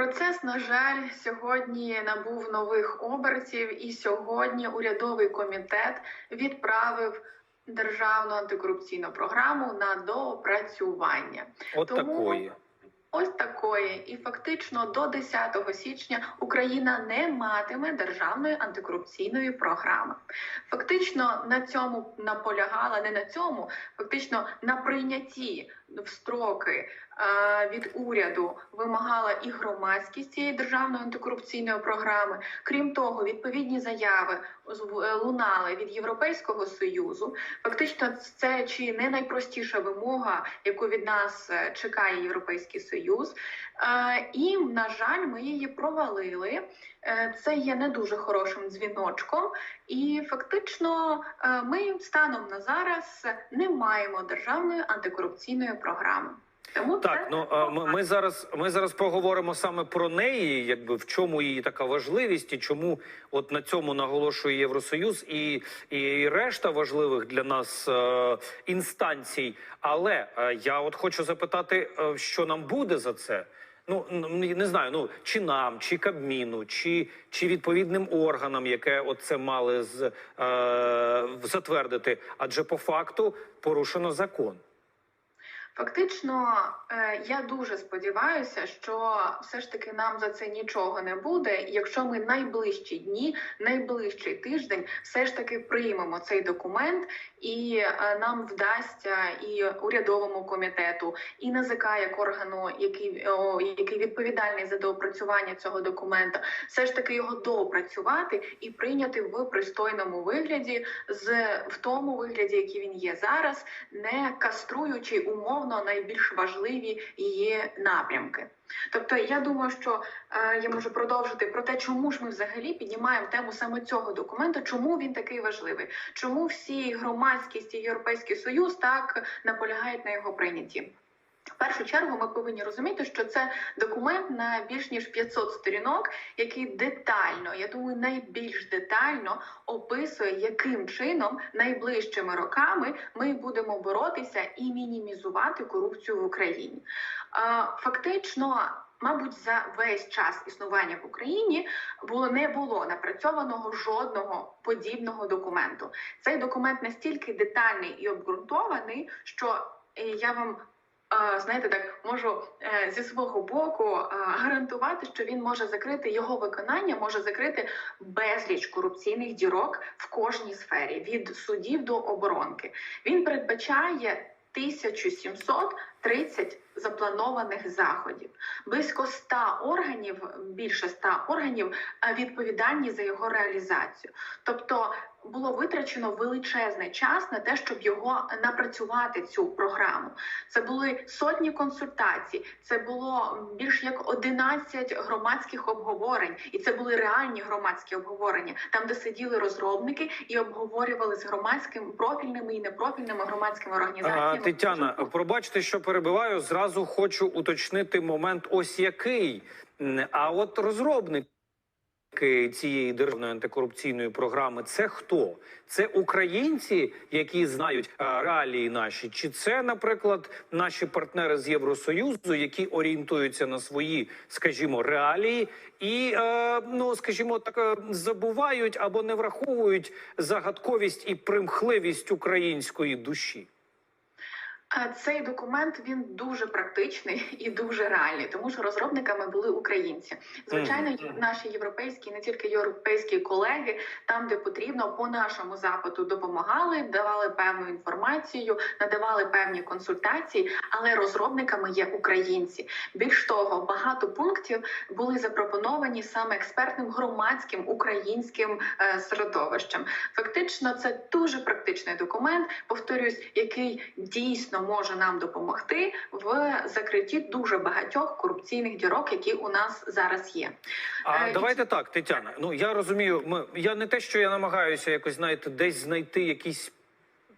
Процес, на жаль, сьогодні набув нових обертів, і сьогодні урядовий комітет відправив державну антикорупційну програму на доопрацювання. От Тому- такої. Ось такої, і фактично до 10 січня Україна не матиме державної антикорупційної програми. Фактично на цьому наполягала не на цьому, фактично на прийнятті в строки е, від уряду вимагала і громадськість цієї державної антикорупційної програми. Крім того, відповідні заяви е, лунали від Європейського союзу. Фактично, це чи не найпростіша вимога, яку від нас е, чекає Європейський Союз. І, на жаль, ми її провалили. Е, Це є не дуже хорошим дзвіночком, і фактично е, ми станом на зараз не маємо державної антикорупційної програми. Тому Так, це ну ми, зараз ми зараз поговоримо саме про неї, якби в чому її така важливість, і чому от на цьому наголошує Євросоюз і, і решта важливих для нас е, інстанцій. Але е, я от хочу запитати, е, що нам буде за це. Ну не знаю, ну чи нам, чи Кабміну, чи, чи відповідним органам, яке от це мали з, е, затвердити, адже по факту порушено закон. Фактично, е, я дуже сподіваюся, що все ж таки нам за це нічого не буде. Якщо ми найближчі дні, найближчий тиждень, все ж таки приймемо цей документ, і е, нам вдасться і урядовому комітету, і НАЗК як органу, який, який відповідальний за доопрацювання цього документа, все ж таки його доопрацювати і прийняти в пристойному вигляді, з в тому вигляді, який він є зараз, не каструючи умовно найбільш важливі її напрямки. Тобто, я думаю, що е, я можу продовжити про те, чому ж ми взагалі піднімаємо тему саме цього документу, чому він такий важливий, чому всі громадськість і Європейський Союз так наполягають на його прийнятті. В першу чергу ми повинні розуміти, що це документ на більш ніж 500 сторінок, який детально, я думаю, найбільш детально описує, яким чином найближчими роками ми будемо боротися і мінімізувати корупцію в Україні. Фактично. Мабуть, за весь час існування в Україні було не було напрацьованого жодного подібного документу. Цей документ настільки детальний і обґрунтований, що е, я вам знаєте, так можу е, зі свого боку гарантувати, що він може закрити його виконання, може закрити безліч корупційних дірок в кожній сфері від судів до оборонки. Він передбачає 1730 запланованих заходів, близько 100 органів, більше 100 органів відповідальні за його реалізацію. Тобто було витрачено величезний час на те, щоб його напрацювати цю програму. Це були сотні консультацій, це було більш як 11 громадських обговорень, і це були реальні громадські обговорення, там де сиділи розробники і обговорювали з громадськими профільними і непрофільними громадськими організаціями. А, Тетяна, пробачте, що перебиваю. Зразу хочу уточнити момент, ось який. А от розробник цієї державної антикорупційної програми це хто? Це українці, які знають реалії наші, чи це, наприклад, наші партнери з Євросоюзу, які орієнтуються на свої, скажімо, реалії, і е, ну, скажімо, так е, забувають або не враховують загадковість і примхливість української душі. Цей документ він дуже практичний і дуже реальний, тому що розробниками були українці. Звичайно, наші європейські, не тільки європейські колеги, там, де потрібно, по нашому запиту допомагали, давали певну інформацію, надавали певні консультації, але розробниками є українці. Більш того, багато пунктів були запропоновані саме експертним громадським українським е, середовищем. Фактично, це дуже практичний документ. Повторюсь, який дійсно може нам допомогти в закритті дуже багатьох корупційних дірок, які у нас зараз є. А Е, давайте так, Тетяна. Ну я розумію, ми я не те, що я намагаюся якось знаєте, десь знайти якийсь е,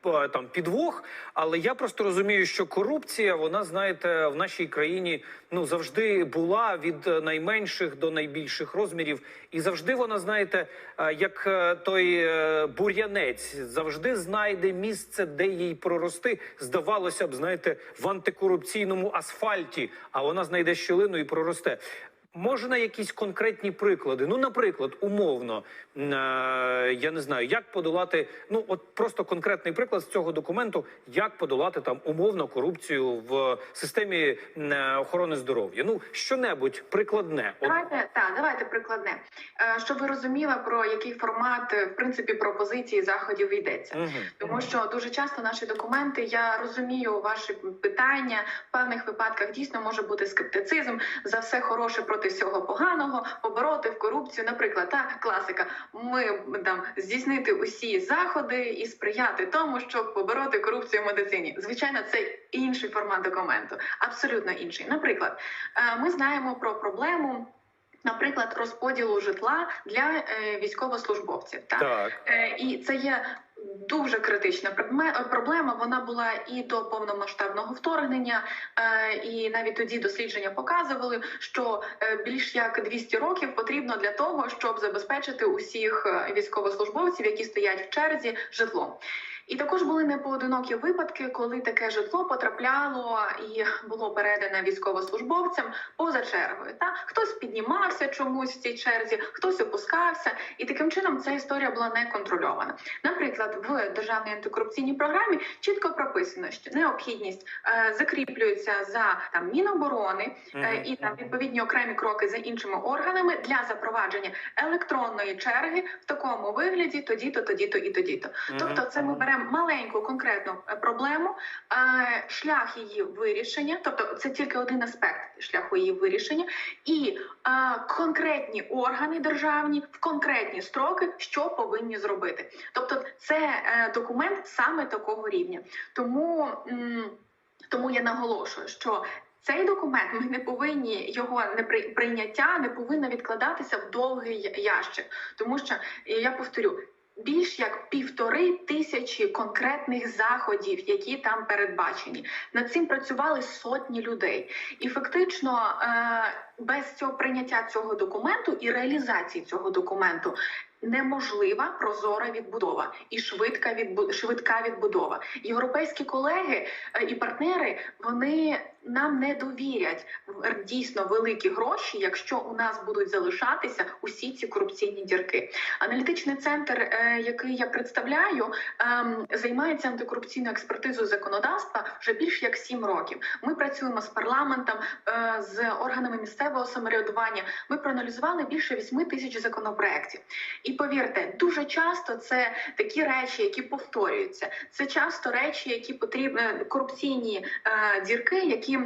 там підвох, але я просто розумію, що корупція, вона знаєте, в нашій країні ну завжди була від е, найменших до найбільших розмірів, і завжди вона, знаєте, е, як е, той е, бур'янець, завжди знайде місце, де їй прорости. Здавалося б, знаєте, в антикорупційному асфальті, а вона знайде щілину і проросте. Можна якісь конкретні приклади? Ну, наприклад, умовно, е, я не знаю, як подолати. Ну, от просто конкретний приклад з цього документу, як подолати там умовно корупцію в системі е, охорони здоров'я. Ну, що-небудь прикладне. От, Давайте давайте прикладне, Е, щоб ви розуміли про який формат в принципі пропозиції заходів йдеться. Мгм. Тому що дуже часто наші документи, я розумію ваші питання. В певних випадках дійсно може бути скептицизм за все хороше проти всього поганого, побороти в корупцію. Наприклад, та класика. Ми там здійснити усі заходи і сприяти тому, щоб побороти корупцію в медицині. Звичайно, це інший формат документу, абсолютно інший. Наприклад, е, ми знаємо про проблему. Наприклад, розподілу житла для е, військовослужбовців, так? Так. Е, І це є дуже критична проблема. Вона була і до повномасштабного вторгнення, е, і навіть тоді дослідження показували, що е, більш як 200 років потрібно для того, щоб забезпечити усіх е, військовослужбовців, які стоять в черзі, житлом. І також були непоодинокі випадки, коли таке житло потрапляло і було передане військовослужбовцям поза чергою. Та хтось піднімався чомусь в цій черзі, хтось опускався, і таким чином ця історія була не контрольована. Наприклад, в державній антикорупційній програмі чітко прописано, що необхідність е, закріплюється за там міноборони е, і там відповідні окремі кроки за іншими органами для запровадження електронної черги в такому вигляді, тоді то, тоді то і тоді то. Тобто, це ми беремо маленьку конкретну е, проблему, е, шлях її вирішення, тобто це тільки один аспект шляху її вирішення, і е, конкретні органи державні в конкретні строки, що повинні зробити. Тобто, це документ саме такого рівня. Тому, тому я наголошую, що цей документ ми не повинні його не при- прийняття не повинно відкладатися в довгий ящик, тому що я повторю. Більш як півтори тисячі конкретних заходів, які там передбачені, над цим працювали сотні людей, і фактично е, без цього прийняття цього документу і реалізації цього документу неможлива прозора відбудова і швидка відбу... швидка відбудова. Європейські колеги е, і партнери вони нам не довірять дійсно великі гроші, якщо у нас будуть залишатися усі ці корупційні дірки. Аналітичний центр, е, який я представляю, ем, займається антикорупційною експертизою законодавства вже більш як сім років. Ми працюємо з парламентом, е, з органами місцевого самоврядування. Ми проаналізували більше вісьми тисяч законопроєктів. І повірте, дуже часто це такі речі, які повторюються. Це часто речі, які потрібні корупційні е, дірки, які.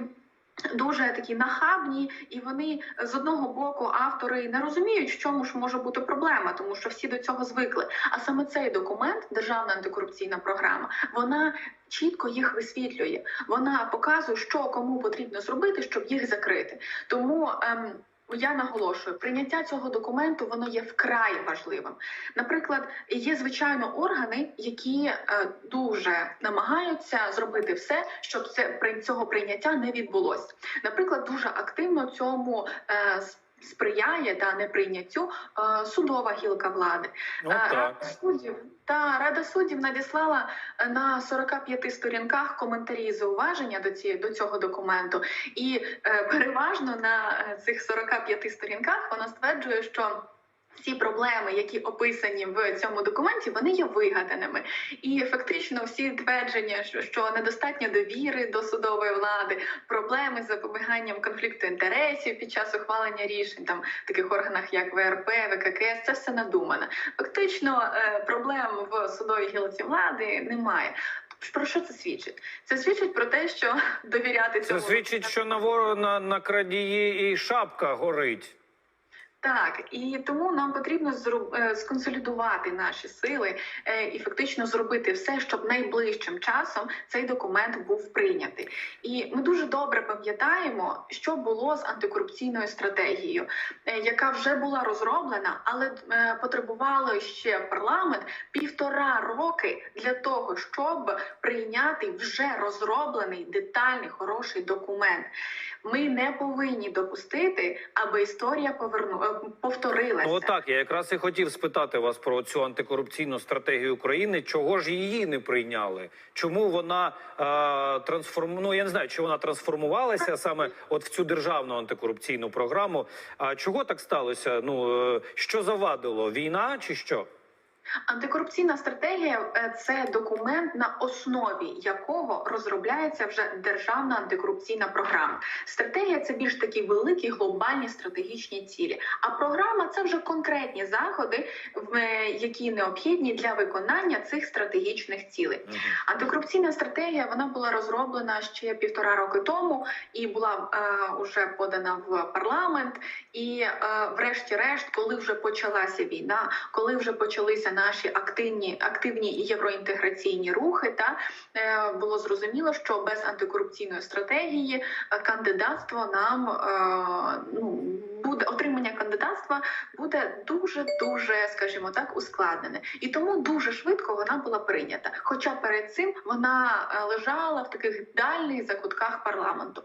Дуже такі нахабні, і вони з одного боку автори не розуміють, в чому ж може бути проблема, тому що всі до цього звикли. А саме цей документ, державна антикорупційна програма, вона чітко їх висвітлює. Вона показує, що кому потрібно зробити, щоб їх закрити. Тому ем, я наголошую, прийняття цього документу воно є вкрай важливим. Наприклад, є звичайно органи, які е, дуже намагаються зробити все, щоб це цього прийняття не відбулося. Наприклад, дуже активно цьому. Е, с- Сприяє та неприйняттю е, судова гілка влади. Ну, Е, так. Суддів та рада суддів надіслала е, на 45 сторінках коментарі і зауваження до цієї до цього документу, і переважно на цих 45 сторінках вона стверджує, що. Ці проблеми, які описані в цьому документі, вони є вигаданими, і фактично всі твердження, що, недостатньо довіри до судової влади, проблеми з запобіганням конфлікту інтересів під час ухвалення рішень, там в таких органах як ВРП, ВККС, це все надумане. Фактично е, проблем в судовій гілці влади немає. Про що це свідчить? Це свідчить про те, що довіряти Це свідчить, що на вор... на, на крадії і шапка горить. Так, і тому нам потрібно е, сконсолідувати наші сили е, і фактично зробити все, щоб найближчим часом цей документ був прийнятий. І ми дуже добре пам'ятаємо, що було з антикорупційною стратегією, е, яка вже була розроблена, але потребувало ще парламент півтора роки для того, щоб прийняти вже розроблений детальний хороший документ. Ми не повинні допустити, аби історія поверну е, повторилася. Отак, я якраз і хотів спитати вас про цю антикорупційну стратегію України. Чого ж її не прийняли? Чому вона е, трансформ... Ну, я не знаю, чи вона трансформувалася саме от в цю державну антикорупційну програму? А чого так сталося? Ну е, що завадило? Війна чи що? Антикорупційна стратегія е, це документ, на основі якого розробляється вже державна антикорупційна програма. Стратегія це більш такі великі глобальні стратегічні цілі. А програма це вже конкретні заходи, е, які необхідні для виконання цих стратегічних цілей. Антикорупційна стратегія вона була розроблена ще півтора роки тому і була е, уже подана в парламент. І е, врешті-решт, коли вже почалася війна, коли вже почалися наші активні активні євроінтеграційні рухи, та е, було зрозуміло, що без антикорупційної стратегії е, кандидатство нам е, ну буде отримання кандидатства буде дуже дуже, скажімо так, ускладнене, і тому дуже швидко вона була прийнята. Хоча перед цим вона лежала в таких дальних закутках парламенту.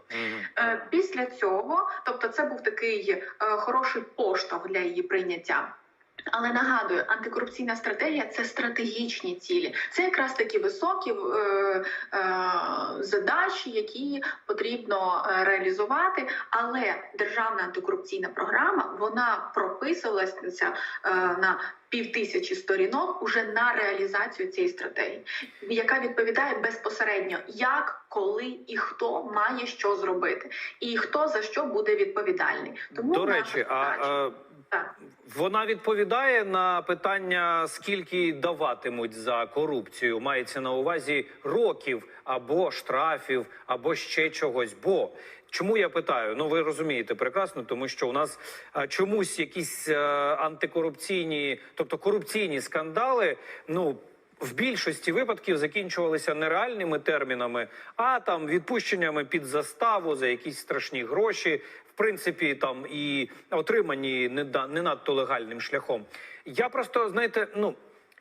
Після цього, тобто, це був такий хороший поштовх для її прийняття. Але нагадую, антикорупційна стратегія це стратегічні цілі. Це якраз такі високі е, е, задачі, які потрібно е, реалізувати. Але державна антикорупційна програма вона прописувалася е, на півтисячі сторінок уже на реалізацію цієї стратегії, яка відповідає безпосередньо, як, коли і хто має що зробити, і хто за що буде відповідальний. Тому До речі, а е, так. Вона відповідає на питання, скільки даватимуть за корупцію. Мається на увазі років або штрафів, або ще чогось. Бо чому я питаю? Ну ви розумієте прекрасно, тому що у нас а, чомусь якісь е, антикорупційні, тобто корупційні скандали, ну. В більшості випадків закінчувалися не реальними термінами, а там відпущеннями під заставу за якісь страшні гроші, принципі, там і отримані не, не надто легальним шляхом. Я просто знаєте, ну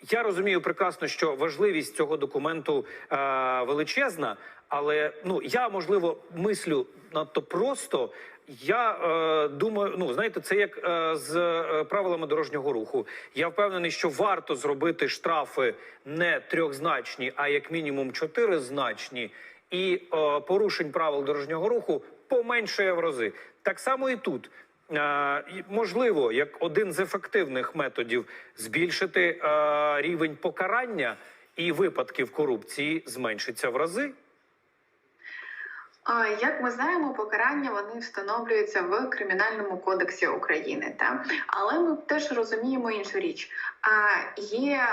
я розумію прекрасно, що важливість цього документу е, величезна, але ну я можливо мислю надто просто. Я е, думаю, ну знаєте, це як е, з е, правилами дорожнього руху. Я впевнений, що варто зробити штрафи не трьохзначні, а як мінімум чотиризначні, і е, порушень правил дорожнього руху поменшує в рази. Так само і тут. Можливо, як один з ефективних методів збільшити рівень покарання і випадків корупції зменшиться в рази. Як ми знаємо, покарання вони встановлюються в кримінальному кодексі України, та але ми теж розуміємо іншу річ. А є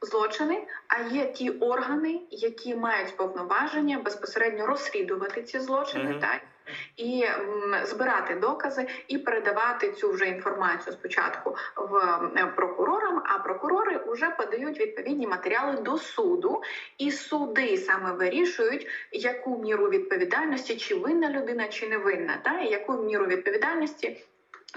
злочини, а є ті органи, які мають повноваження безпосередньо розслідувати ці злочини, Мгм. та і збирати докази і передавати цю вже інформацію спочатку в е, прокурорам, а прокурори вже подають відповідні матеріали до суду, і суди саме вирішують, яку міру відповідальності, чи винна людина, чи не винна, та і яку міру відповідальності.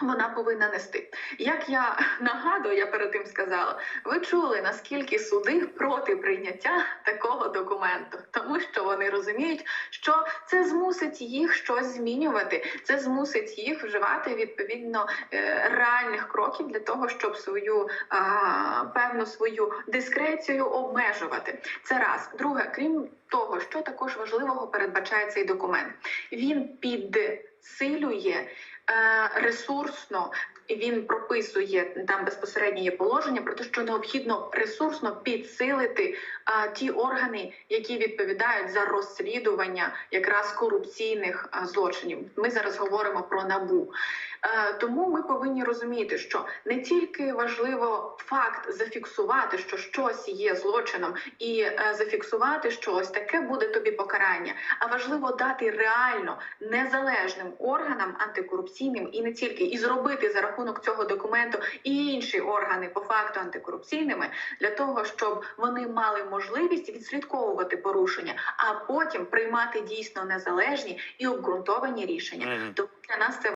Вона повинна нести. Як я нагадую, я перед тим сказала, ви чули наскільки суди проти прийняття такого документу, тому що вони розуміють, що це змусить їх щось змінювати, це змусить їх вживати відповідно е, реальних кроків для того, щоб свою певну свою дискрецію обмежувати. Це раз. Друге, крім того, що також важливого передбачає цей документ, він підсилює е, ресурсно. Він прописує там безпосередньо є положення про те, що необхідно ресурсно підсилити а, ті органи, які відповідають за розслідування якраз корупційних а, злочинів. Ми зараз говоримо про набу. Е, тому ми повинні розуміти, що не тільки важливо факт зафіксувати, що щось є злочином, і е, зафіксувати, що ось таке буде тобі покарання, а важливо дати реально незалежним органам антикорупційним і не тільки і зробити за рахунок цього документу і інші органи по факту антикорупційними для того, щоб вони мали можливість відслідковувати порушення, а потім приймати дійсно незалежні і обґрунтовані рішення. Тому для нас це